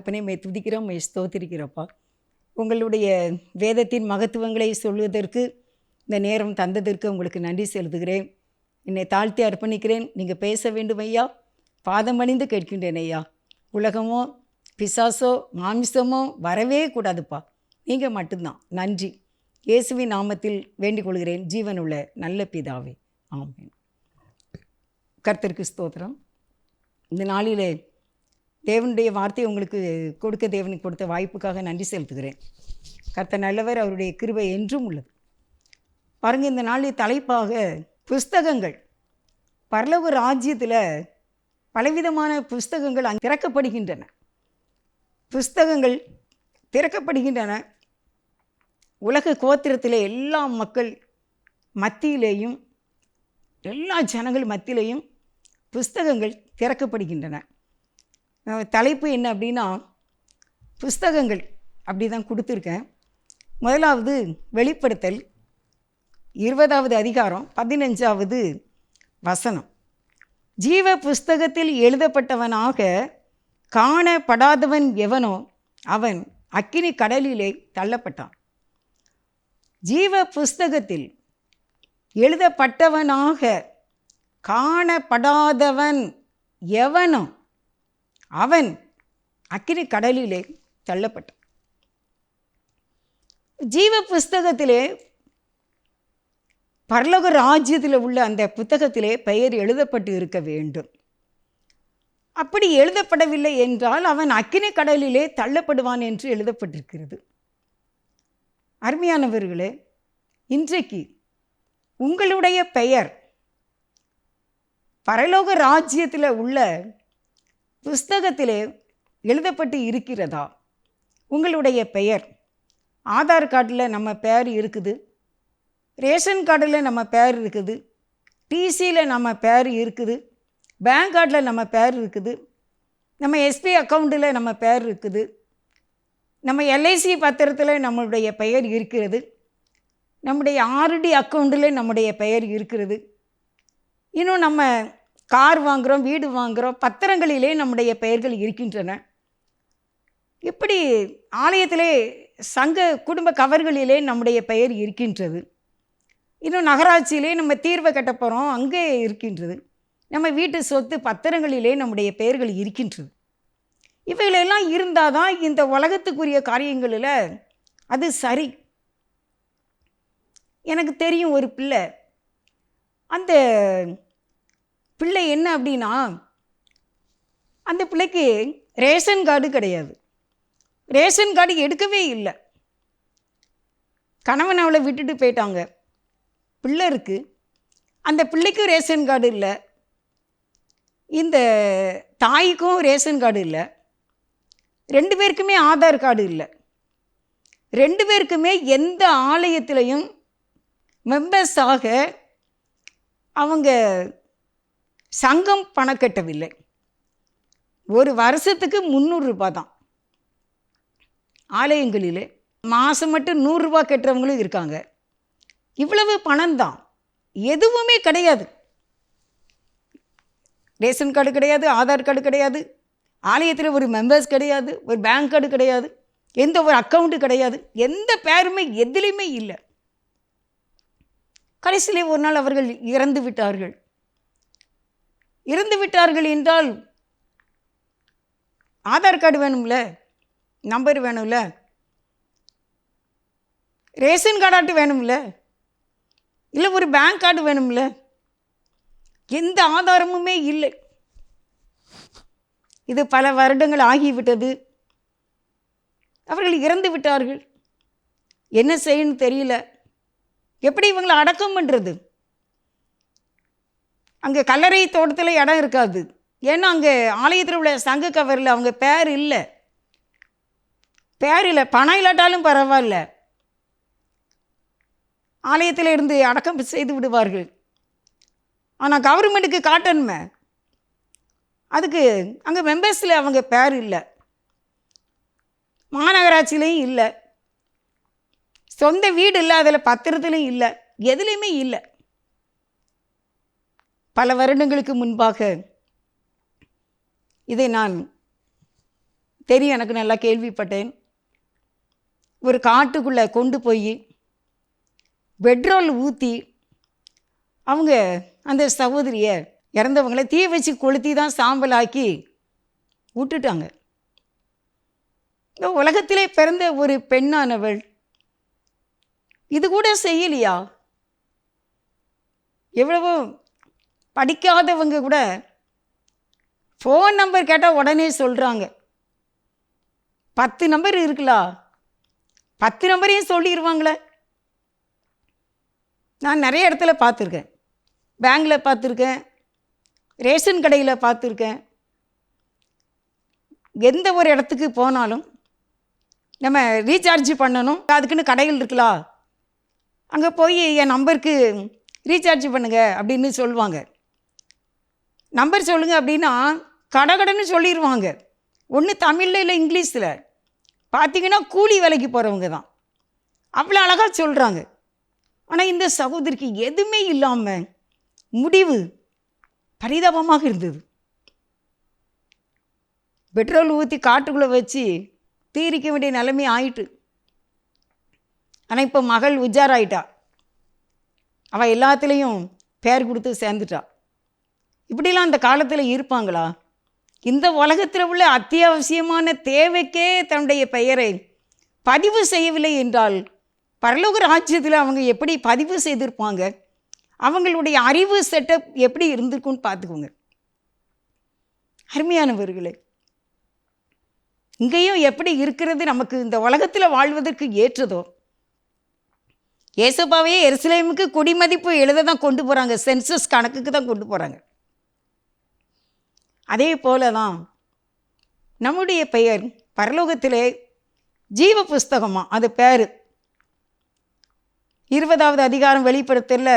தகப்பனே மே துதிக்கிறோம் மே ஸ்தோத்திரிக்கிறோப்பா உங்களுடைய வேதத்தின் மகத்துவங்களை சொல்வதற்கு இந்த நேரம் தந்ததற்கு உங்களுக்கு நன்றி செலுத்துகிறேன். என்னை தாழ்த்தி அர்ப்பணிக்கிறேன். நீங்கள் பேச வேண்டும் ஐயா. பாதம் அணிந்து கேட்கின்றேன் ஐயா. உலகமோ பிசாசோ மாமிசமோ வரவே கூடாதுப்பா. நீங்கள் மட்டும்தான். நன்றி. இயேசுவின் நாமத்தில் வேண்டிக் கொள்கிறேன். ஜீவனுள்ள நல்ல பிதாவே. ஆமேன். கர்த்தருக்கு ஸ்தோத்திரம். இந்த நாளிலே தேவனுடைய வார்த்தையை உங்களுக்கு கொடுக்க தேவனுக்கு கொடுத்த வாய்ப்புக்காக நன்றி செலுத்துகிறேன். கர்த்த நல்லவர் அவருடைய கிருபை என்றும் உள்ளது. பாருங்கள் இந்த நாளில் தலைப்பாக புஸ்தகங்கள். பரலவ ராஜ்யத்தில் பலவிதமான புஸ்தகங்கள் அங்கே திறக்கப்படுகின்றன. புஸ்தகங்கள் திறக்கப்படுகின்றன. உலக கோத்திரத்தில் எல்லா மக்கள் மத்தியிலேயும் எல்லா ஜனங்கள் மத்தியிலேயும் புஸ்தகங்கள் திறக்கப்படுகின்றன. தலைப்பு என்ன அப்படின்னா புஸ்தகங்கள் அப்படி தான் கொடுத்துருக்கேன். முதலாவது வெளிப்படுத்தல் இருபதாவது அதிகாரம் பதினஞ்சாவது வசனம். ஜீவ புஸ்தகத்தில் எழுதப்பட்டவனாக காணப்படாதவன் எவனோ அவன் அக்கினி கடலிலே தள்ளப்பட்டான். ஜீவ புஸ்தகத்தில் எழுதப்பட்டவனாக காணப்படாதவன் எவனோ அவன் அக்கினி கடலிலே தள்ளப்பட்டான். ஜீவ புஸ்தகத்திலே பரலோக ராஜ்யத்தில் உள்ள அந்த புத்தகத்திலே பெயர் எழுதப்பட்டு இருக்க வேண்டும். அப்படி எழுதப்படவில்லை என்றால் அவன் அக்கினி கடலிலே தள்ளப்படுவான் என்று எழுதப்பட்டிருக்கிறது. அருமையானவர்களே இன்றைக்கு உங்களுடைய பெயர் பரலோக ராஜ்யத்தில் உள்ள புஸ்தகத்திலே எழுதப்பட்டு இருக்கிறதா? உங்களுடைய பெயர்? ஆதார் கார்டில் நம்ம பெயர் இருக்குது. ரேஷன் கார்டில் நம்ம பெயர் இருக்குது. டிசியில் நம்ம பெயர் இருக்குது. பேங்க் கார்டில் நம்ம பெயர் இருக்குது. நம்ம எஸ்பி அக்கௌண்ட்டில் நம்ம பெயர் இருக்குது. நம்ம எல்ஐசி பத்திரத்தில் நம்மளுடைய பெயர் இருக்கிறது. நம்முடைய ஆர்டி அக்கௌண்ட்டில் நம்முடைய பெயர் இருக்கிறது. இன்னும் நம்ம கார் வாங்குகிறோம் வீடு வாங்குகிறோம் பத்திரங்களிலே நம்முடைய பெயர்கள் இருக்கின்றன. இப்படி ஆலயத்திலே சங்க குடும்ப கவர்களிலே நம்முடைய பெயர் இருக்கின்றது. இன்னும் நகராட்சியிலே நம்ம தீர்வை கட்ட போகிறோம் அங்கே இருக்கின்றது. நம்ம வீட்டு சொத்து பத்திரங்களிலே நம்முடைய பெயர்கள் இருக்கின்றது. இவைகளெல்லாம் இருந்தால் தான் இந்த உலகத்துக்குரிய காரியங்களில் அது சரி. எனக்கு தெரியும் ஒரு பிள்ளை. அந்த பிள்ளை என்ன அப்படின்னா அந்த பிள்ளைக்கு ரேஷன் கார்டு கிடையாது. ரேஷன் கார்டு எடுக்கவே இல்லை. கணவன் அவளை விட்டுட்டு போயிட்டாங்க. பிள்ளை இருக்குது அந்த பிள்ளைக்கும் ரேஷன் கார்டு இல்லை. இந்த தாய்க்கும் ரேஷன் கார்டு இல்லை. ரெண்டு பேருக்குமே ஆதார் கார்டு இல்லை. ரெண்டு பேருக்குமே எந்த ஆலயத்திலையும் மெம்பர்ஸாக அவங்க சங்கம் பணம் கட்டவில்லை. ஒரு வருஷத்துக்கு முந்நூறுரூபா தான். ஆலயங்களிலே மாதம் மட்டும் நூறுரூபா கட்டுறவங்களும் இருக்காங்க. இவ்வளவு பணம் தான். எதுவுமே கிடையாது. ரேஷன் கார்டு கிடையாது ஆதார் கார்டு கிடையாது ஆலயத்தில் ஒரு மெம்பர்ஸ் கிடையாது ஒரு பேங்க் கார்டு கிடையாது எந்த ஒரு அக்கௌண்ட்டு கிடையாது எந்த பேருமே எதுலேயுமே இல்லை. கடைசியிலே ஒரு நாள் அவர்கள் இறந்து விட்டார்கள். இறந்து விட்டார்கள் என்றால் ஆதார் கார்டு வேணும்ல நம்பர் வேணும்ல ரேஷன் கார்டாட்டு வேணும்ல இல்லை ஒரு பேங்க் கார்டு வேணும்ல எந்த ஆதாரமுமே இல்லை. இது பல வருடங்கள் ஆகிவிட்டது. அவர்கள் இறந்து விட்டார்கள். என்ன செய்யணும் தெரியல. எப்படி இவங்களை அடக்கம் பண்ணுறது அங்கே கல்லறை தோட்டத்தில் இடம் இருக்காது. ஏன்னா அங்கே ஆலயத்தில் உள்ள சங்க கவரில் அவங்க பேர் இல்லை. பேர் இல்லை. பணம் இல்லாட்டாலும் பரவாயில்ல. ஆலயத்தில் இருந்து அடக்கம் செய்து விடுவார்கள். ஆனால் கவர்மெண்ட்டுக்கு காட்டணுமே. அதுக்கு அங்கே மெம்பர்ஸில் அவங்க பேர் இல்லை. மாநகராட்சியிலையும் இல்லை. சொந்த வீடு இல்லை அதில் பத்திரத்துலையும் இல்லை. எதுலேயுமே இல்லை. பல வருடங்களுக்கு முன்பாக இதை நான் தெரியும் எனக்கு நல்லா கேள்விப்பட்டேன். ஒரு காட்டுக்குள்ளே கொண்டு போய் பெட்ரோல் ஊற்றி அவங்க அந்த சகோதரியை இறந்தவங்கள தீ வச்சு கொளுத்தி தான் சாம்பலாக்கி விட்டுட்டாங்க. இந்த உலகத்திலே பிறந்த ஒரு பெண்ணானவள் இது கூட செய்யலையா? எவ்வளவோ படிக்காதவங்க கூட ஃபோன் நம்பர் கேட்டால் உடனே சொல்கிறாங்க பத்து நம்பர் இருக்குல்லா? பத்து நம்பரையும் சொல்லிடுவாங்களே நான் நிறைய இடத்துல பார்த்துருக்கேன். பேங்கில் பார்த்துருக்கேன். ரேஷன் கடையில் பார்த்துருக்கேன். எந்த ஒரு இடத்துக்கு போனாலும் நம்ம ரீசார்ஜ் பண்ணணும். அதுக்குன்னு கடைகள் இருக்குல்லா? அங்கே போய் என் நம்பருக்கு ரீசார்ஜ் பண்ணுங்கள் அப்படின்னு சொல்லுவாங்க. நம்பர் சொல்லுங்கள் அப்படின்னா கடகடன்னு சொல்லிடுவாங்க ஒன்று தமிழில் இல்லை இங்கிலீஷில். பார்த்தீங்கன்னா கூலி வேலைக்கு போகிறவங்க தான். அவ்வளோ அழகாக சொல்கிறாங்க ஆனால் இந்த சகோதரிக்கு எதுவுமே இல்லாமல் முடிவு பரிதாபமாக இருந்தது. பெட்ரோல் ஊற்றி காட்டுக்குள்ளே வச்சு தீரிக்க வேண்டிய நிலைமை ஆயிட்டு. ஆனால் இப்போ மகள் உஜாராயிட்டா. அவள் எல்லாத்துலேயும் பேர் கொடுத்து சேர்ந்துட்டா. இப்படிலாம் அந்த காலத்தில் இருப்பாங்களா? இந்த உலகத்தில் உள்ள அத்தியாவசியமான தேவைக்கே தன்னுடைய பெயரை பதிவு செய்யவில்லை என்றால் பரலோக ராஜ்யத்தில் அவங்க எப்படி பதிவு செய்திருப்பாங்க? அவங்களுடைய அறிவு செட்டப் எப்படி இருந்திருக்கும்னு பார்த்துக்கோங்க. அருமையானவர்களே இங்கேயும் எப்படி இருக்கிறது நமக்கு இந்த உலகத்தில் வாழ்வதற்கு ஏற்றதோ? ஏசப்பாவையே எருசலேமுக்கு குடிமதிப்பு எழுத தான் கொண்டு போகிறாங்க சென்சஸ் கணக்குக்கு தான் கொண்டு போகிறாங்க அதே போல தான் நம்முடைய பெயர் பரலோகத்திலே ஜீவ புஸ்தகமா அது பேர். இருபதாவது அதிகாரம் வெளிப்படுத்தல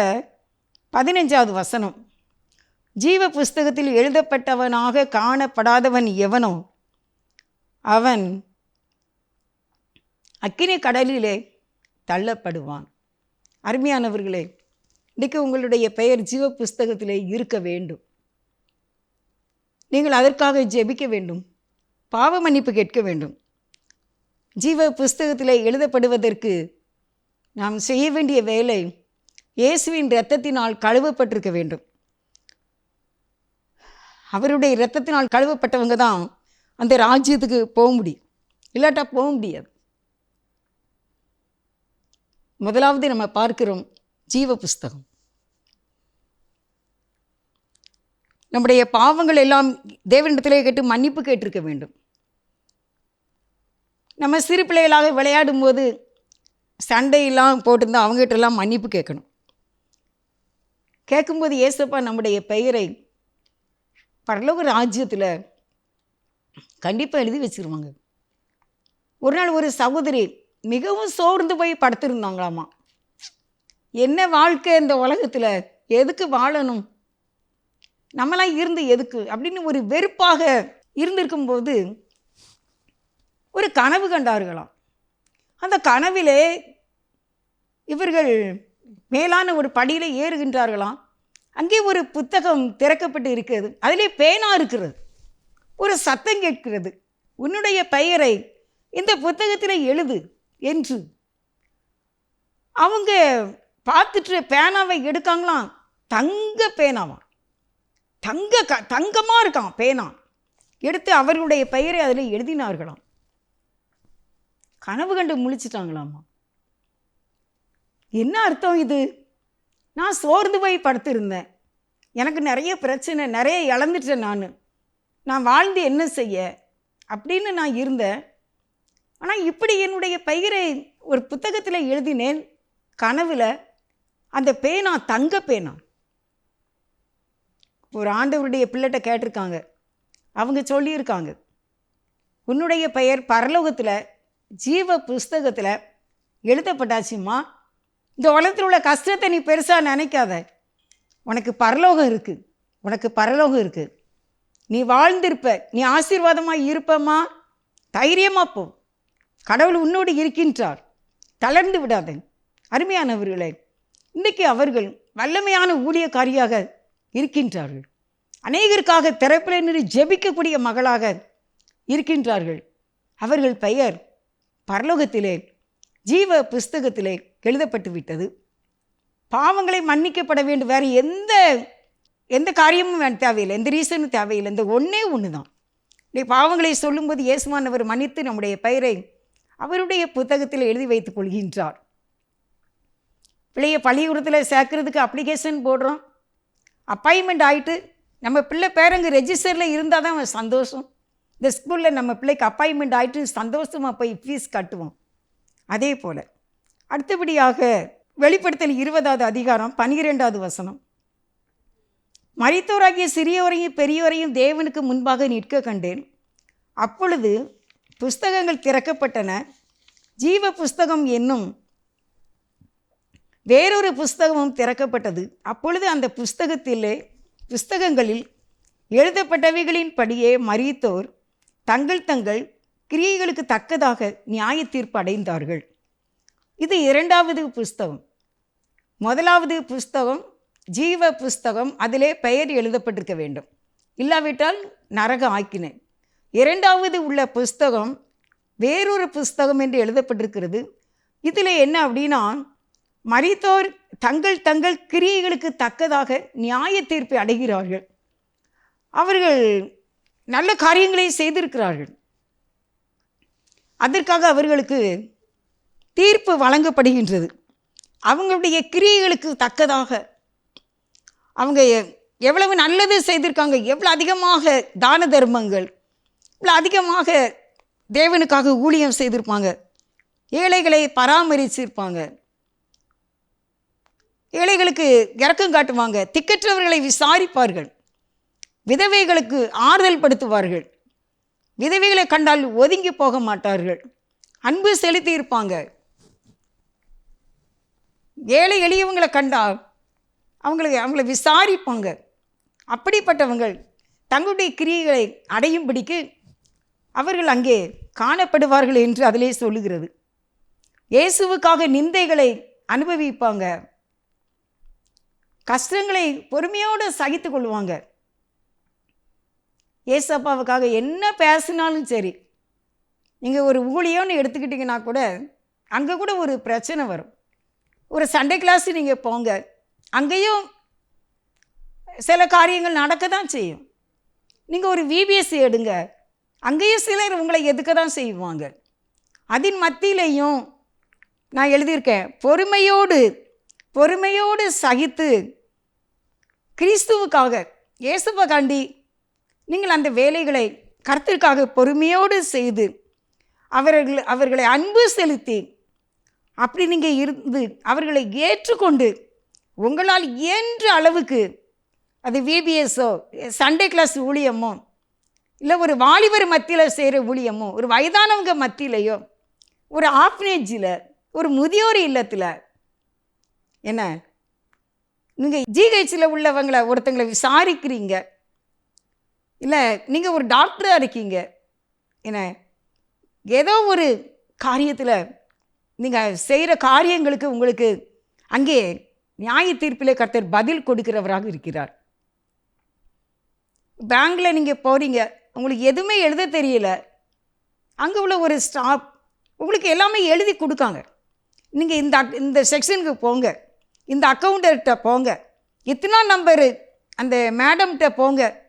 பதினஞ்சாவது வசனம். ஜீவ புஸ்தகத்தில் எழுதப்பட்டவனாக காணப்படாதவன் எவனோ? அவன் அக்கினி கடலிலே தள்ளப்படுவான். அருமையானவர்களே இன்றைக்கு உங்களுடைய பெயர் ஜீவ புஸ்தகத்திலே இருக்க வேண்டும். நீங்கள் அதற்காக ஜெபிக்க வேண்டும். பாவ மன்னிப்பு கேட்க வேண்டும். ஜீவ புஸ்தகத்தில் எழுதப்படுவதற்கு நாம் செய்ய வேண்டிய வேலை இயேசுவின் இரத்தத்தினால் கழுவப்பட்டிருக்க வேண்டும். அவருடைய இரத்தத்தினால் கழுவப்பட்டவங்க தான் அந்த ராஜ்யத்துக்கு போக முடியும். இல்லாட்டா போக முடியாது. முதலாவது நம்ம பார்க்கிறோம் ஜீவ புஸ்தகம். நம்முடைய பாவங்கள் எல்லாம் தேவனிடத்திலே கேட்டு மன்னிப்பு கேட்டிருக்க வேண்டும். நம்ம சிறு பிள்ளைகளாக விளையாடும்போது சண்டையெல்லாம் போட்டிருந்தா அவங்ககிட்டலாம் மன்னிப்பு கேட்கணும். கேட்கும்போது ஏசப்பா நம்முடைய பெயரை பரலோக ராஜ்யத்தில் கண்டிப்பாக எழுதி வச்சுருவாங்க. ஒரு நாள் ஒரு சகோதரி மிகவும் சோர்ந்து போய் படுத்திருந்தாங்களாமா. என்ன வாழ்க்கை இந்த உலகத்தில்? எதுக்கு வாழணும்? நம்மளாம் இருந்து எதுக்கு? அப்படின்னு ஒரு வெறுப்பாக இருந்திருக்கும்போது ஒரு கனவு கண்டார்களாம். அந்த கனவிலே இவர்கள் மேலான ஒரு படியில் ஏறுகின்றார்களாம். அங்கே ஒரு புத்தகம் திறக்கப்பட்டு இருக்கிறது. அதிலே பேனா இருக்கிறது. ஒரு சத்தம் கேட்கிறது. உன்னுடைய பெயரை இந்த புத்தகத்தில் எழுது என்று. அவங்க பார்த்துட்டு பேனாவை எடுக்காங்களாம். தங்க பேனாவாம். தங்க க தங்கமாக இருக்கான் பேனா. எடுத்து அவர்களுடைய பெயரை அதில் எழுதினார்களாம். கனவு கண்டு முழிச்சிட்டாங்களாமா? என்ன அர்த்தம் இது? நான் சோர்ந்து போய் படுத்திருந்தேன். எனக்கு நிறைய பிரச்சனை நிறைய இழந்துட்டேன் நான். நான் வாழ்ந்து என்ன செய்ய? அப்படின்னு நான் இருந்தேன். ஆனால் இப்படி என்னுடைய பெயரை ஒரு புத்தகத்தில் எழுதினேன். கனவில் அந்த பேனா தங்க பேனா. ஒரு ஆண்டவருடைய பிள்ளைகிட்ட கேட்டிருக்காங்க. அவங்க சொல்லியிருக்காங்க. உன்னுடைய பெயர் பரலோகத்தில் ஜீவ புஸ்தகத்தில் எழுதப்பட்டாச்சும்மா. இந்த உலகத்தில் உள்ள கஷ்டத்தை நீ பெருசாக நினைக்காத. உனக்கு பரலோகம் இருக்குது உனக்கு பரலோகம் இருக்குது நீ வாழ்ந்திருப்ப. நீ ஆசீர்வாதமாக இருப்பம்மா. தைரியமாக போ. கடவுள் உன்னோடு இருக்கின்றார். தளர்ந்து விடாதே. அருமையானவர்களே இன்றைக்கு அவர்கள் வல்லமையான ஊழியக்காரியாக இருக்கின்றார்கள். அநேகருக்காக திறப்பில் நின்று ஜெபிக்கக்கூடிய மகளாக இருக்கின்றார்கள். அவர்கள் பெயர் பரலோகத்திலே ஜீவ புஸ்தகத்திலே எழுதப்பட்டு விட்டது. பாவங்களை மன்னிக்கப்பட வேண்டும். வேறு எந்த எந்த காரியமும் தேவையில்லை. எந்த ரீசனும் தேவையில்லை. இந்த ஒன்றே ஒன்று தான் நீ பாவங்களை சொல்லும்போது இயேசுமானவர் மன்னித்து நம்முடைய பெயரை அவருடைய புத்தகத்தில் எழுதி வைத்துக் கொள்கின்றார். பிள்ளைய பள்ளிக்கூடத்தில் சேர்க்கறதுக்கு அப்ளிகேஷன் போடுறோம். அப்பாயின்மெண்ட் ஆகிட்டு நம்ம பிள்ளை பேரங்க ரெஜிஸ்டரில் இருந்தால் தான் அவன் சந்தோஷம். இந்த ஸ்கூலில் நம்ம பிள்ளைக்கு அப்பாயின்மெண்ட் ஆகிட்டு சந்தோஷமாக போய் ஃபீஸ் கட்டுவோம். அதே போல் அடுத்தபடியாக வெளிப்படுத்தல் இருபதாவது அதிகாரம் பன்னிரெண்டாவது வசனம். மறைத்தோராகிய சிறியோரையும் பெரியோரையும் தேவனுக்கு முன்பாக நிற்க கண்டேன். அப்பொழுது புஸ்தகங்கள் திறக்கப்பட்டன. ஜீவ புஸ்தகம் என்னும் வேறொரு புஸ்தகமும் திறக்கப்பட்டது. அப்பொழுது அந்த புஸ்தகத்திலே புஸ்தகங்களில் எழுதப்பட்டவைகளின் படியே மறித்தோர் தங்கள் தங்கள் கிரியைகளுக்கு தக்கதாக நியாய தீர்ப்பு அடைந்தார்கள். இது இரண்டாவது புஸ்தகம். முதலாவது புஸ்தகம் ஜீவ புஸ்தகம் அதிலே பெயர் எழுதப்பட்டிருக்க வேண்டும். இல்லாவிட்டால் நரக ஆக்கினேன். இரண்டாவது உள்ள புஸ்தகம் வேறொரு புஸ்தகம் என்று எழுதப்பட்டிருக்கிறது. இதில் என்ன அப்படின்னா மறித்தோர் தங்கள் தங்கள் கிரியைகளுக்கு தக்கதாக நியாய தீர்ப்பை அடைகிறார்கள். அவர்கள் நல்ல காரியங்களை செய்திருக்கிறார்கள். அதற்காக அவர்களுக்கு தீர்ப்பு வழங்கப்படுகின்றது. அவங்களுடைய கிரியைகளுக்கு தக்கதாக அவங்க எவ்வளவு நல்லது செய்திருக்காங்க எவ்வளோ அதிகமாக தான தர்மங்கள் இவ்வளோ அதிகமாக தேவனுக்காக ஊழியம் செய்திருப்பாங்க ஏழைகளை பராமரிச்சிருப்பாங்க. ஏழைகளுக்கு இரக்கம் காட்டுவாங்க. திக்கற்றவர்களை விசாரிப்பார்கள். விதவைகளுக்கு ஆறுதல் படுத்துவார்கள். விதவைகளை கண்டால் ஒதுங்கி போக மாட்டார்கள். அன்பு செலுத்தி இருப்பாங்க. ஏழை எளியவங்களை கண்டால் அவங்களுக்கு அவங்கள விசாரிப்பாங்க. அப்படிப்பட்டவங்கள் தங்களுடைய கிரியைகளை அடையும்படிக்கு அவர்கள் அங்கே காணப்படுவார்கள் என்று அதிலே சொல்லுகிறது. இயேசுவுக்காக நிந்தைகளை அனுபவிப்பாங்க. கஷ்டங்களை பொறுமையோடு சகித்து கொள்வாங்க ஏசப்பாவுக்காக என்ன பேசினாலும் சரி நீங்கள் ஒரு ஊழியோன்னு எடுத்துக்கிட்டிங்கன்னா கூட அங்கே கூட ஒரு பிரச்சனை வரும். ஒரு சண்டே கிளாஸ் நீங்கள் போங்க அங்கேயும் சில காரியங்கள் நடக்க தான் செய்யும். நீங்கள் ஒரு விபிஎஸ் எடுங்க அங்கேயும் சிலர் உங்களை எதுக்க தான் செய்வாங்க. அதன் மத்தியிலையும் நான் எழுதியிருக்கேன் பொறுமையோடு பொறுமையோடு சகித்து கிறிஸ்துவுக்காக இயேசுவை நீங்கள் அந்த வேலைகளை கருத்திற்காக பொறுமையோடு செய்து அவர்கள் அவர்களை அன்பு செலுத்தி அப்படி நீங்கள் இருந்து அவர்களை ஏற்றுக்கொண்டு உங்களால் இயன்ற அளவுக்கு அது விபிஎஸ்ஸோ சண்டே கிளாஸ் ஊழியமோ இல்லை ஒரு வாலிபர் மத்தியில் செய்கிற ஊழியமோ ஒரு வயதானவங்க மத்தியிலையோ ஒரு ஆஃப்னேஜில் ஒரு முதியோர் இல்லத்தில் என்ன? நீங்கள் ஜிஹெச்சில் உள்ளவங்களை ஒருத்தங்களை விசாரிக்கிறீங்க. இல்லை நீங்கள் ஒரு டாக்டராக இருக்கீங்க. என்ன? ஏதோ ஒரு காரியத்தில் நீங்கள் செய்கிற காரியங்களுக்கு உங்களுக்கு அங்கே நியாய தீர்ப்பில் கர்த்தர் பதில் கொடுக்கிறவராக இருக்கிறார். பேங்க்கில் நீங்கள் போகிறீங்க உங்களுக்கு எதுவுமே எழுத தெரியல. அங்கே உள்ள ஒரு ஸ்டாஃப் உங்களுக்கு எல்லாமே எழுதி கொடுக்காங்க. நீங்கள் இந்த இந்த செக்ஷனுக்கு போங்க. இந்த அக்கௌண்டர்கிட்ட போங்க. இத்தனா நம்பரு அந்த மேடம்கிட்ட போங்க.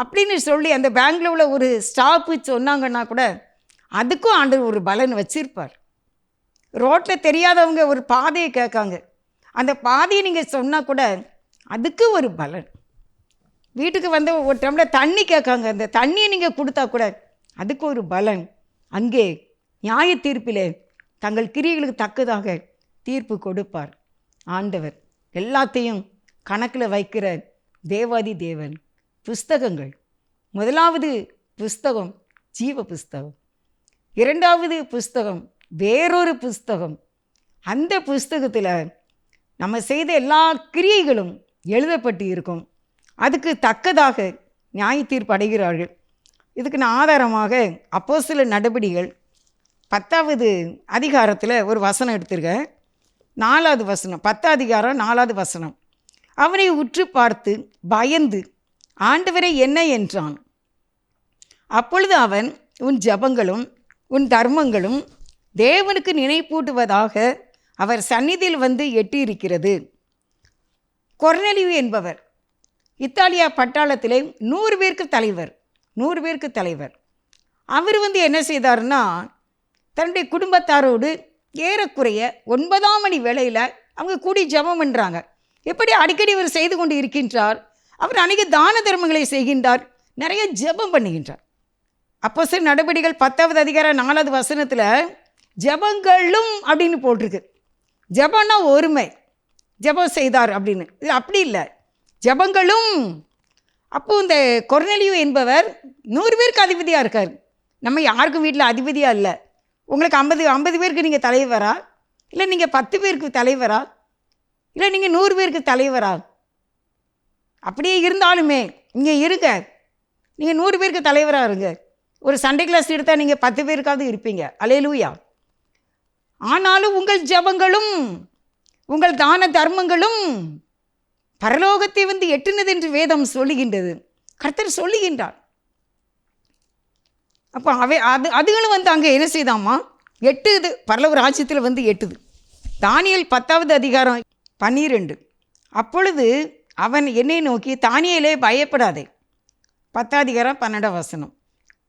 அப்படின்னு சொல்லி அந்த பேங்கில் உள்ள ஒரு ஸ்டாஃபு சொன்னாங்கன்னா கூட அதுக்கும் ஆண்டு ஒரு பலன் வச்சிருப்பார். ரோட்டில் தெரியாதவங்க ஒரு பாதையை கேட்காங்க. அந்த பாதையை நீங்கள் சொன்னால் கூட அதுக்கு ஒரு பலன். வீட்டுக்கு வந்து ஒரு டம்ளர் தண்ணி கேட்காங்க. அந்த தண்ணியை நீங்கள் கொடுத்தா கூட அதுக்கு ஒரு பலன். அங்கே நியாய தீர்ப்பிலே தங்கள் கிரியைகளுக்கு தக்கதாக தீர்ப்பு கொடுப்பார். ஆண்டவர் எல்லாத்தையும் கணக்கில் வைக்கிற தேவாதி தேவன் புஸ்தகங்கள். முதலாவது புஸ்தகம் ஜீவ புஸ்தகம். இரண்டாவது புஸ்தகம் வேறொரு புஸ்தகம். அந்த புஸ்தகத்தில் நம்ம செய்த எல்லா கிரியைகளும் எழுதப்பட்டு இருக்கும். அதுக்கு தக்கதாக நியாய தீர்ப்பு அடைகிறார்கள். இதுக்கு நான் ஆதாரமாக அப்போ சில நடபடிகள் பத்தாவது அதிகாரத்தில் ஒரு வசனம் எடுத்திருக்கேன். நாலாவது வசனம் பத்தாதிகாரம் நாலாவது வசனம். அவனை உற்று பார்த்து பயந்து ஆண்டவரை என்ன என்றான். அப்பொழுது அவன் உன் ஜெபங்களும் உன் தர்மங்களும் தேவனுக்கு நினைப்பூட்டுவதாக அவர் சந்நிதியில் வந்து எட்டியிருக்கிறது. கொர்னலியு என்பவர் இத்தாலியா பட்டாளத்திலே நூறு பேருக்கு தலைவர் நூறு பேருக்கு தலைவர். அவர் வந்து என்ன செய்தார்னா தன்னுடைய குடும்பத்தாரோடு ஏறக்குறைய ஒன்பதாம் மணி வேளையில் அவங்க கூடி ஜெபம் பண்ணுறாங்க எப்படி அடிக்கடி இவர் செய்து கொண்டு இருக்கின்றார்? அவர் அநேக தான தர்மங்களை செய்கின்றார். நிறைய ஜெபம் பண்ணுகின்றார். அப்போ சில நடவடிக்கைகள் பத்தாவது அதிகாரம் நாலாவது வசனத்தில் ஜெபங்களும் அப்படின்னு போட்டிருக்கு. ஜெபம்னா ஒருமை. ஜெபம் செய்தார் அப்படின்னு. இது அப்படி இல்லை. ஜெபங்களும். அப்போது இந்த கொர்னலியு என்பவர் நூறு பேருக்கு அதிபதியாக இருக்கார். நம்ம யாருக்கும் வீட்டில் அதிபதியாக இல்லை. உங்களுக்கு ஐம்பது ஐம்பது பேருக்கு நீங்கள் தலைவரா? இல்லை நீங்கள் பத்து பேருக்கு தலைவரா? இல்லை நீங்கள் நூறு பேருக்கு தலைவரா? அப்படியே இருந்தாலுமே இங்கே இருங்க. நீங்கள் நூறு பேருக்கு தலைவராக இருங்க. ஒரு சண்டே கிளாஸ் எடுத்தால் நீங்கள் பத்து பேருக்காவது இருப்பீங்க. அலையலூயா ஆனாலும் உங்கள் ஜெபங்களும் உங்கள் தான தர்மங்களும் பரலோகத்தை வந்து எட்டுனது என்று வேதம் சொல்லுகின்றது. கர்த்தர் சொல்லுகின்றார். அப்போ அவை அது அதுகளும் வந்து அங்கே என்ன செய்தாமா? எட்டுது பரலோக ராஜ்யத்தில் வந்து எட்டுது தானியல் பத்தாவது அதிகாரம் பன்னிரெண்டு. அப்பொழுது அவன் என்னை நோக்கி தானியலே பயப்படாதே. பத்தாதிகாரம் பன்னெண்டாம் வசனம்.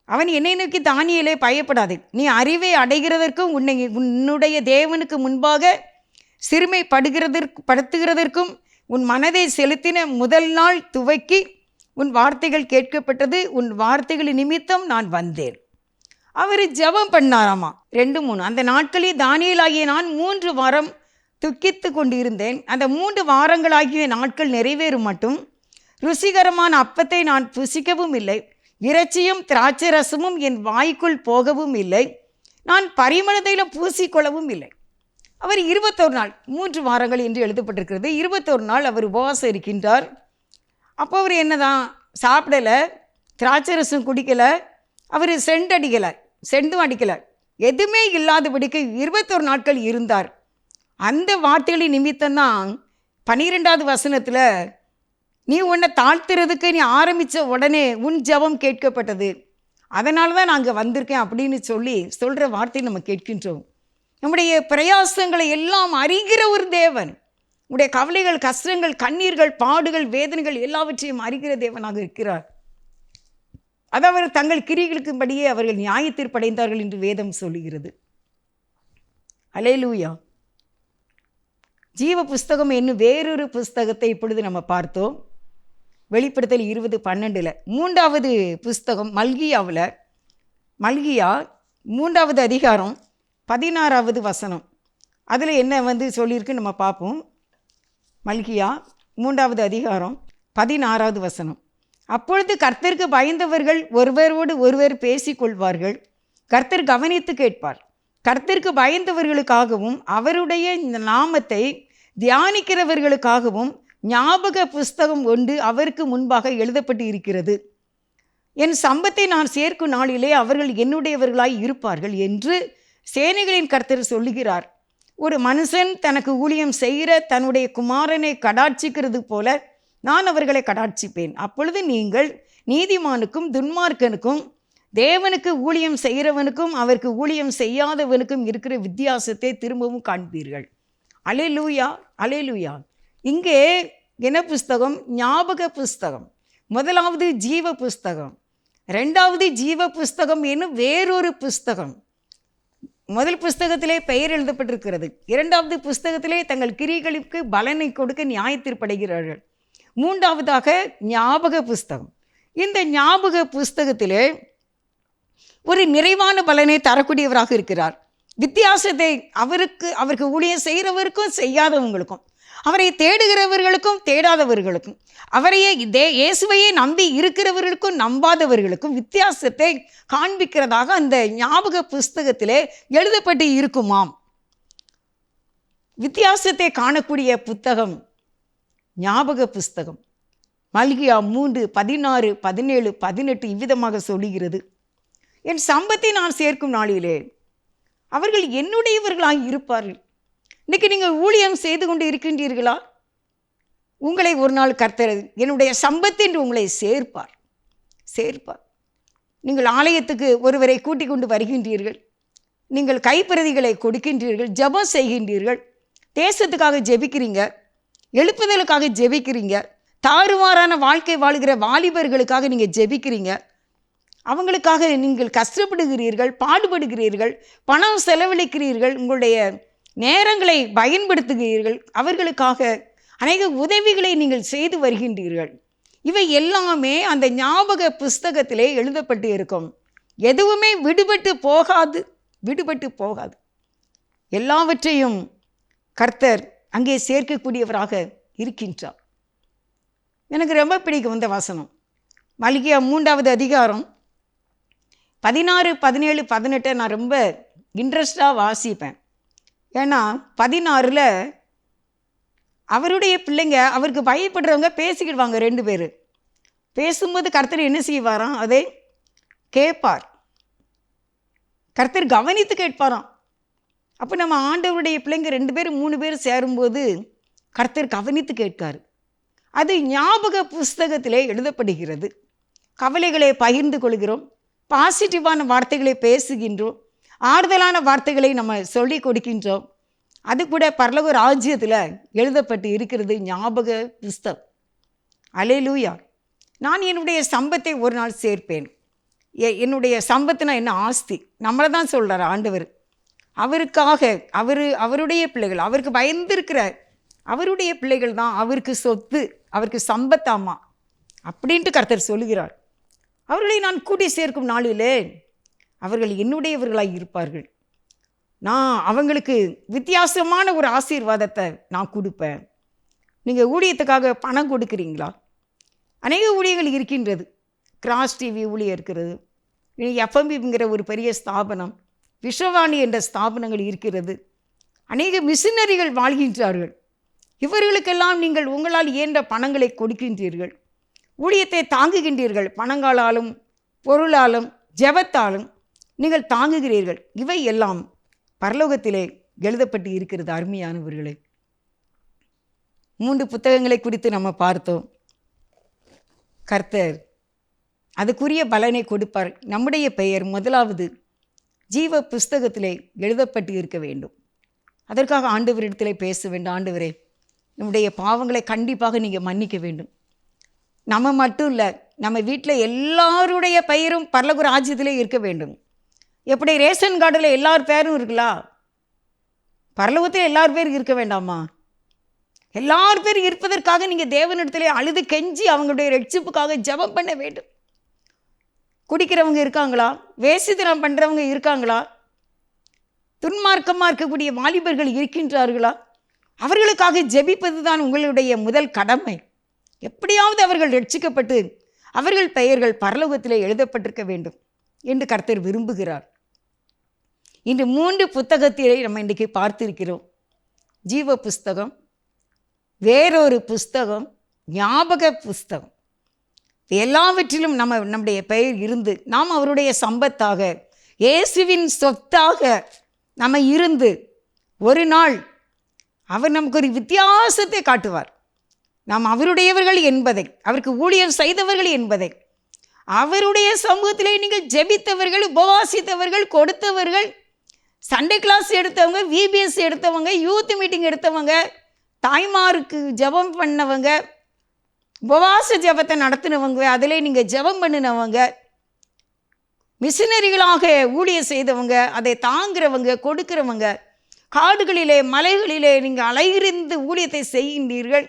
அவன் என்னை நோக்கி தானியலே பயப்படாதே. நீ அறிவை அடைகிறதற்கும் உன்னை உன்னுடைய தேவனுக்கு முன்பாக சிறுமைப்படுகிறதற்கு படுத்துகிறதற்கும் உன் மனதை செலுத்தின முதல் நாள் துவக்கி உன் வார்த்தைகள் கேட்கப்பட்டது உன் வார்த்தைகளின் நிமித்தம் நான் வந்தேன். அவர் ஜெபம் பண்ணாராமா? ரெண்டு மூணு. அந்த நாட்களில் தானியலாகிய நான் மூன்று வாரம் துக்கித்து கொண்டிருந்தேன். அந்த மூன்று வாரங்களாகிய நாட்கள் நிறைவேறும் மட்டும் ருசிகரமான அப்பத்தை நான் புசிக்கவும் இல்லை. இறைச்சியும் திராட்சை ரசமும் என் வாய்க்குள் போகவும் இல்லை. நான் பரிமளத்தையில் பூசிக்கொள்ளவும் இல்லை. அவர் இருபத்தொரு நாள் மூன்று வாரங்கள் என்று எழுதப்பட்டிருக்கிறது. இருபத்தொரு நாள் அவர் உபவாசம் இருக்கின்றார். அப்போ அவர் என்ன தான் சாப்பிடலை. திராட்சை ரசம் குடிக்கலை. அவர் செண்டு அடிக்கலை. செண்டும் அடிக்கலை. எதுவுமே இல்லாதபடிக்கு இருபத்தோரு நாட்கள் இருந்தார். அந்த வார்த்தைகளின் நிமித்தம்தான் பனிரெண்டாவது வசனத்தில் நீ உன்னை தாழ்த்துறதுக்கு நீ ஆரம்பித்த உடனே உன் ஜெபம் கேட்கப்பட்டது. அதனால தான் நாங்கள் வந்திருக்கேன் அப்படின்னு சொல்லி சொல்கிற வார்த்தையை நம்ம கேட்கின்றோம். நம்முடைய பிரயாசங்களை எல்லாம் அறிகிற ஒரு தேவன். உடைய கவலைகள் கஷ்டங்கள் கண்ணீர்கள் பாடுகள் வேதனைகள் எல்லாவற்றையும் அறிகிற தேவனாக இருக்கிறார். அது அவர் தங்கள் கிரிகளுக்கும்படியே அவர்கள் நியாயத்தீர்ப்படைந்தார்கள் என்று வேதம் சொல்லுகிறது. அலேலூயா ஜீவ புஸ்தகம் என்னும் வேறொரு புஸ்தகத்தை இப்பொழுது நம்ம பார்த்தோம். வெளிப்படுத்தல் இருபது பன்னெண்டில். மூன்றாவது புஸ்தகம் மல்கியாவில். மல்கியா மூன்றாவது அதிகாரம் பதினாறாவது வசனம். அதில் என்ன வந்து சொல்லியிருக்கு நம்ம பார்ப்போம். மல்கியா மூன்றாவது அதிகாரம் பதினாறாவது வசனம். அப்பொழுது கர்த்தருக்கு பயந்தவர்கள் ஒருவரோடு ஒருவர் பேசிக்கொள்வார்கள். கர்த்தர் கவனித்து கேட்பார். கர்த்தருக்கு பயந்தவர்களுக்காகவும் அவருடைய இந்த நாமத்தை தியானிக்கிறவர்களுக்காகவும் ஞாபக புஸ்தகம் ஒன்று அவருக்கு முன்பாக எழுதப்பட்டு இருக்கிறது. என் சம்பத்தை நான் சேர்க்கும் நாளிலே அவர்கள் என்னுடையவர்களாய் இருப்பார்கள் என்று சேனைகளின் கர்த்தர் சொல்லுகிறார். ஒரு மனுஷன் தனக்கு ஊழியம் செய்கிற தன்னுடைய குமாரனை கடாட்சிக்கிறது போல நான் அவர்களை கடாட்சிப்பேன். அப்பொழுது நீங்கள் நீதிமானுக்கும் துன்மார்க்கனுக்கும் தேவனுக்கு ஊழியம் செய்கிறவனுக்கும் அவருக்கு ஊழியம் செய்யாதவனுக்கும் இருக்கிற வித்தியாசத்தை திரும்பவும் காண்பீர்கள். அலேலூயா அலேலூயா. இங்கே என்ன புஸ்தகம்? ஞாபக புஸ்தகம். முதலாவது ஜீவ புஸ்தகம். ரெண்டாவது ஜீவ புஸ்தகம் என்னும் வேறொரு புஸ்தகம். முதல் புஸ்தகத்திலே பெயர் எழுதப்பட்டிருக்கிறது. இரண்டாவது புஸ்தகத்திலே தங்கள் கிரிகளுக்கு பலனை கொடுக்க நியாயத்தீர்ப்படைகிறார்கள் மூன்றாவதாக ஞாபக புஸ்தகம். இந்த ஞாபக புஸ்தகத்திலே ஒரு நிறைவான பலனை தரக்கூடியவராக இருக்கிறார். வித்தியாசத்தை அவருக்கு அவருக்கு ஊழியம் செய்கிறவருக்கும் செய்யாதவங்களுக்கும். அவரை தேடுகிறவர்களுக்கும் தேடாதவர்களுக்கும் அவரையே தே இயேசுவையே நம்பி இருக்கிறவர்களுக்கும் நம்பாதவர்களுக்கும் வித்தியாசத்தை காண்பிக்கிறதாக அந்த ஞாபக புஸ்தகத்திலே எழுதப்பட்டு இருக்குமாம். வித்தியாசத்தை காணக்கூடிய புத்தகம் ஞாபக புஸ்தகம். மல்கியா மூன்று பதினாறு பதினேழு பதினெட்டு இவ்விதமாக சொல்லுகிறது. என் சம்பத்தை நான் சேர்க்கும் நாளிலே அவர்கள் என்னுடையவர்களாக இருப்பார்கள். இன்னைக்கு நீங்கள் ஊழியம் செய்து கொண்டு இருக்கின்றீர்களா? உங்களை ஒரு நாள் கர்த்தர் என்னுடைய சம்பத்து என்று உங்களை சேர்ப்பார். சேர்ப்பார். நீங்கள் ஆலயத்துக்கு ஒருவரை கூட்டிக் கொண்டு வருகின்றீர்கள். நீங்கள் கைப்பிரதிகளை கொடுக்கின்றீர்கள் ஜெபம் செய்கின்றீர்கள் தேசத்துக்காக ஜெபிக்கிறீங்க எழுப்புதலுக்காக ஜெபிக்கிறீங்க தாறுமாறான வாழ்க்கை வாழ்கிற வாலிபர்களுக்காக நீங்கள் ஜெபிக்கிறீங்க. அவங்களுக்காக நீங்கள் கஷ்டப்படுகிறீர்கள் பாடுபடுகிறீர்கள் பணம் செலவழிக்கிறீர்கள் உங்களுடைய நேரங்களை பயன்படுத்துகிறீர்கள் அவர்களுக்காக அநேக உதவிகளை நீங்கள் செய்து வருகின்றீர்கள். இவை எல்லாமே அந்த ஞாபக புஸ்தகத்திலே எழுதப்பட்டு இருக்கும். எதுவுமே விடுபட்டு போகாது விடுபட்டு போகாது. எல்லாவற்றையும் கர்த்தர் அங்கே சேர்க்கக்கூடியவராக இருக்கின்றார். எனக்கு ரொம்ப பிடிக்கும் இந்த வசனம். மல்கியா மூன்றாவது அதிகாரம் பதினாறு பதினேழு பதினெட்டை நான் ரொம்ப இன்ட்ரெஸ்டாக வாசிப்பேன். ஏன்னா பதினாறில் அவருடைய பிள்ளைங்க அவருக்கு பயப்படுறவங்க பேசிக்கிடுவாங்க ரெண்டு பேர். பேசும்போது கர்த்தர் என்ன செய்வாராம்? அதை கேட்பார். கர்த்தர் கவனித்து கேட்பாராம். அப்போ நம்ம ஆண்டவருடைய பிள்ளைங்க ரெண்டு பேரும் மூணு பேர் சேரும்போது கர்த்தர் கவனித்து கேட்கார் அது ஞாபக புஸ்தகத்திலே எழுதப்படுகிறது. கவலைகளை பகிர்ந்து கொள்கிறோம். பாசிட்டிவான வார்த்தைகளை பேசுகின்றோம். ஆறுதலான வார்த்தைகளை நம்ம சொல்லி கொடுக்கின்றோம். அது கூட பரலக ராஜ்யத்தில் எழுதப்பட்டு இருக்கிறது ஞாபக புஸ்தகம். அலேலூயா நான் என்னுடைய சம்பத்தை ஒரு நாள் சேர்ப்பேன். எ- என்னுடைய சம்பத்துனா என்ன? ஆஸ்தி. நம்மளை தான் சொல்கிறார் ஆண்டவர். அவருக்காக அவர் அவருடைய பிள்ளைகள் அவருக்கு பயந்திருக்கிற அவருடைய பிள்ளைகள் தான் அவருக்கு சொத்து அவருக்கு சம்பத்தாமா? அப்படின்ட்டு கர்த்தர் சொல்லுகிறார். அவர்களை நான் கூட்டி சேர்க்கும் நாளிலே அவர்கள் என்னுடையவர்களாய் இருப்பார்கள். நான் அவங்களுக்கு வித்தியாசமான ஒரு ஆசீர்வாதத்தை நான் கொடுப்பேன். நீங்கள் ஊழியத்துக்காக பணம் கொடுக்குறீங்களா? அநேக ஊழியர்கள் இருக்கின்றது. கிராஸ் டிவி ஊழியம் இருக்கிறது. எஃப்எம்பிங்கிற ஒரு பெரிய ஸ்தாபனம் விஸ்வவாணி என்ற ஸ்தாபனங்கள் இருக்கிறது. அநேக மிஷினரிகள் வாழ்கின்றார்கள். இவர்களுக்கெல்லாம் நீங்கள் உங்களால் இயன்ற பணங்களை கொடுக்கின்றீர்கள். ஊழியத்தை தாங்குகின்றீர்கள். பணங்களாலும் பொருளாலும் ஜெபத்தாலும். நீங்கள் தாங்குகிறீர்கள். இவை எல்லாம் பரலோகத்திலே எழுதப்பட்டு இருக்கிறது அருமையானவர்களே. மூன்று புத்தகங்களை குறித்து நம்ம பார்த்தோம். கர்த்தர் அதுக்குரிய பலனை கொடுப்பார். நம்முடைய பெயர் முதலாவது ஜீவ புஸ்தகத்திலே எழுதப்பட்டு இருக்க வேண்டும். அதற்காக ஆண்டவரிடத்திலே பேச வேண்டும். ஆண்டவரே நம்முடைய பாவங்களை கண்டிப்பாக நீங்கள் மன்னிக்க வேண்டும். நம்ம மட்டும் இல்லை நம்ம வீட்டில் எல்லாருடைய பெயரும் பரலகுர ராஜ்யத்திலே இருக்க வேண்டும். எப்படி ரேஷன் கார்டில் எல்லார் பேரும் இருக்குல்லா பரலோகத்தில் எல்லார் பேர் இருக்க வேண்டாமா? எல்லார் பேர் இருப்பதற்காக நீங்கள் தேவனிடத்திலே அழுது கெஞ்சி அவங்களுடைய ரட்சிப்புக்காக ஜபம் பண்ண வேண்டும். குடிக்கிறவங்க இருக்காங்களா? வேசித்தனம் பண்ணுறவங்க இருக்காங்களா? துன்மார்க்கமாக இருக்கக்கூடிய வாலிபர்கள் இருக்கின்றார்களா? அவர்களுக்காக ஜெபிப்பது தான் உங்களுடைய முதல் கடமை. எப்படியாவது அவர்கள் ரட்சிக்கப்பட்டு அவர்கள் பெயர்கள் பரலோகத்தில் எழுதப்பட்டிருக்க வேண்டும் என்று கர்த்தர் விரும்புகிறார். இன்று மூன்று புத்தகத்திலே நம்ம இன்றைக்கு பார்த்திருக்கிறோம். ஜீவ புஸ்தகம் வேறொரு புஸ்தகம் ஞாபக புஸ்தகம். எல்லாவற்றிலும் நம்ம நம்முடைய பெயர் இருந்து நாம் அவருடைய சம்பத்தாக இயேசுவின் சொத்தாக நம்ம இருந்து ஒரு நாள் அவர் நமக்கு ஒரு வித்தியாசத்தை காட்டுவார். நாம் அவருடையவர்கள் என்பதை அவருக்கு ஊழியம் செய்தவர்கள் என்பதை அவருடைய சமூகத்திலே நீங்கள் ஜெபித்தவர்கள் உபவாசித்தவர்கள் கொடுத்தவர்கள் சண்டே கிளாஸ் எடுத்தவங்க விபிஎஸ் எடுத்தவங்க யூத் மீட்டிங் எடுத்தவங்க தாய்மாருக்கு ஜெபம் பண்ணவங்க உபவாச ஜெபத்தை நடத்தினவங்க அதிலே நீங்கள் ஜெபம் பண்ணினவங்க மிஷினரிகளாக ஊழியம் செய்தவங்க அதை தாங்குறவங்க கொடுக்கிறவங்க காடுகளிலே மலைகளிலே நீங்கள் அலையிருந்து ஊழியத்தை செய்கின்றீர்கள்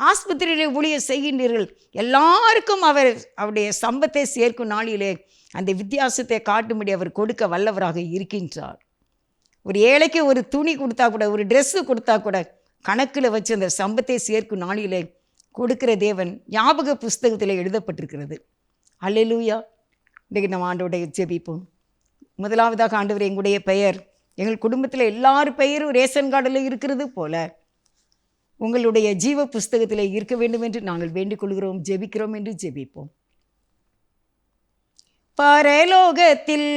ஆஸ்பத்திரியிலே ஊழியம் செய்கின்றீர்கள் எல்லாருக்கும் அவர் அவருடைய சம்பத்தை சேர்க்கும் நாளிலே அந்த வித்தியாசத்தை காட்டும்படி அவர் கொடுக்க வல்லவராக இருக்கின்றார். ஒரு ஏழைக்கு ஒரு துணி கொடுத்தா கூட ஒரு ட்ரெஸ்ஸு கொடுத்தா கூட கணக்கில் வச்சு அந்த சம்பத்தை சேர்க்கும் நாளிலே கொடுக்கிற தேவன் ஞாபக புஸ்தகத்தில் எழுதப்பட்டிருக்கிறது. அல்லூயா இன்றைக்கு நம்ம ஆண்டோடைய ஜெபிப்போம். முதலாவதாக ஆண்டவர் எங்களுடைய பெயர் எங்கள் குடும்பத்தில் எல்லார் பெயரும் ரேஷன் கார்டில் இருக்கிறது போல உங்களுடைய ஜீவ புஸ்தகத்தில் இருக்க வேண்டும் என்று நாங்கள் வேண்டிக் கொள்கிறோம் ஜெபிக்கிறோம் என்று ஜெபிப்போம். பரலோகத்தில்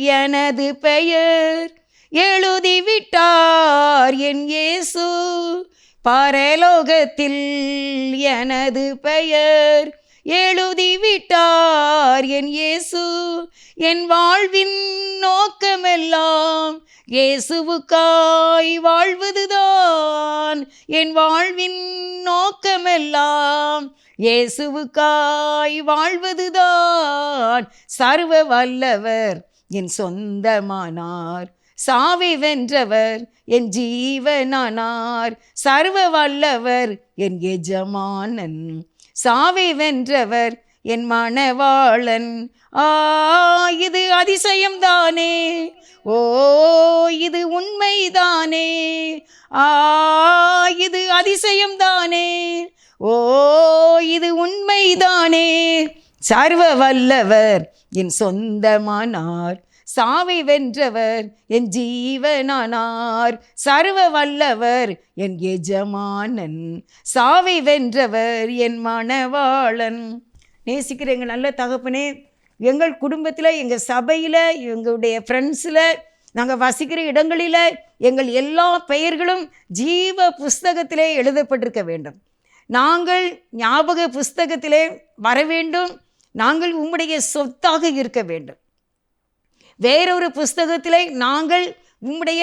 எனது பெயர் எழுதிவிட்டார் என் இயேசு. பரலோகத்தில் எனது பெயர் எழுதிவிட்டார் என் இயேசு. என் வாழ்வின் நோக்கமெல்லாம் இயேசுவுக்காய் வாழ்வதுதான். என் வாழ்வின் நோக்கமெல்லாம் இயேசுவுக்காய் வாழ்வதுதான். சர்வ வல்லவர் என் சொந்தமானார். சாவை வென்றவர் என் ஜீவனானார். சர்வ வல்லவர் என் எஜமானன். சாவை வென்றவர் என் மணவாளன். ஆ இது அதிசயம்தானே ஓ இது உண்மைதானே ஆ இது அதிசயம்தானே ஓ இது உண்மைதானே சர்வ வல்லவர் என் சொந்தமானார். சாவை வென்றவர் என் ஜீவனானார் சர்வ வல்லவர் என் எஜமானன். சாவை வென்றவர் என் மணவாளன். நேசிக்கிற எங்கள் நல்ல தகப்பனே. எங்கள் குடும்பத்தில் எங்கள் சபையில் எங்களுடைய ஃப்ரெண்ட்ஸில் நாங்கள் வசிக்கிற இடங்களில் எங்கள் எல்லா பெயர்களும் ஜீவ புஸ்தகத்திலே எழுதப்பட்டிருக்க வேண்டும். நாங்கள் ஞாபக புஸ்தகத்திலே வர வேண்டும். நாங்கள் உம்முடைய சொத்தாக இருக்க வேண்டும். வேறொரு புஸ்தகத்திலே நாங்கள் உம்முடைய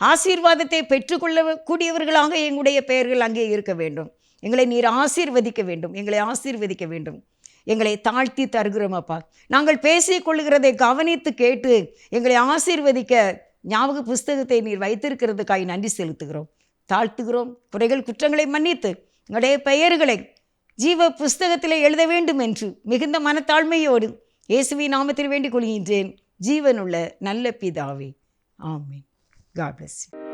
ஆசீர்வாதத்தை பெற்றுக்கொள்ள கூடியவர்களாக எங்களுடைய பெயர்கள் அங்கே இருக்க வேண்டும். எங்களை நீர் ஆசீர்வதிக்க வேண்டும். எங்களை ஆசீர்வதிக்க வேண்டும். எங்களை தாழ்த்தி தருகிறோம் அப்பா. நாங்கள் பேசிக் கொள்கிறதை கவனித்து கேட்டு எங்களை ஆசீர்வதிக்க ஞாபக புஸ்தகத்தை நீர் வைத்திருக்கிறதுக்காய் நன்றி செலுத்துகிறோம். தாழ்த்துகிறோம். குறைகள் குற்றங்களை மன்னித்து எங்களுடைய பெயர்களை ஜீவ புஸ்தகத்தில் எழுத வேண்டும் என்று மிகுந்த மனத்தாழ்மையோடு இயேசுவி நாமத்தில் வேண்டிக் கொள்கின்றேன். ஜீவனுள்ள நல்ல பிதாவே. ஆமீன். God bless you